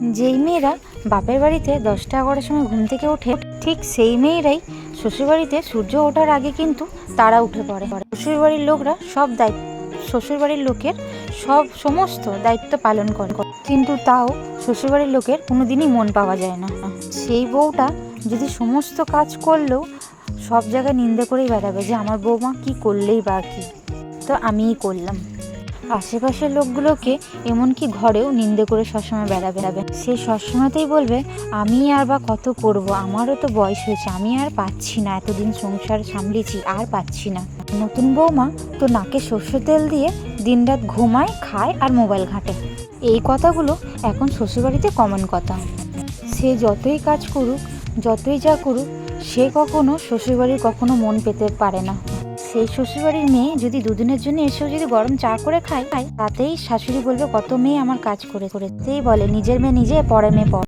যেই মেয়েরা বাপের বাড়িতে দশটা এগারোটার সময় ঘুম থেকে ওঠে, ঠিক সেই মেয়েরাই শ্বশুরবাড়িতে সূর্য ওঠার আগে কিন্তু তারা উঠে পড়ে। শ্বশুরবাড়ির লোকরা সব দায়িত্ব, শ্বশুরবাড়ির লোকের সব সমস্ত দায়িত্ব পালন করে। কিন্তু তাও শ্বশুরবাড়ির লোকের কোনোদিনই মন পাওয়া যায় না। সেই বউটা যদি সমস্ত কাজ করলেও সব জায়গায় নিন্দে করেই বেড়াবে যে, আমার বৌমা কি করলেই বা কি? তো আমিই করলাম। আশেপাশের লোকগুলোকে এমনকি ঘরেও নিন্দে করে সবসময় বেড়া বেড়াবে। সে সবসময়তেই বলবে, আমি আর বা কত করব? আমারও তো বয়স হয়েছে, আমি আর পাচ্ছি না। এতদিন সংসার সামলেছি, আর পাচ্ছি না। নতুন বৌমা তো নাকে সর্ষে তেল দিয়ে দিনরাত ঘুমায়, খায় আর মোবাইল ঘাঁটে। এই কথাগুলো এখন শ্বশুরবাড়িতে কমন কথা। সে যতই কাজ করুক, যতই যা করুক, সে কখনো শ্বশুরবাড়ির কখনো মন পেতে পারে না। সেই শ্বশুরবাড়ির মেয়ে যদি দুদিনের জন্য এসেও যদি গরম চা করে খায়, তাতেই শাশুড়ি বলবে, কত মেয়ে আমার কাজ করে করে সেই বলে, নিজের মেয়ে নিজে, পরে মেয়ে পর।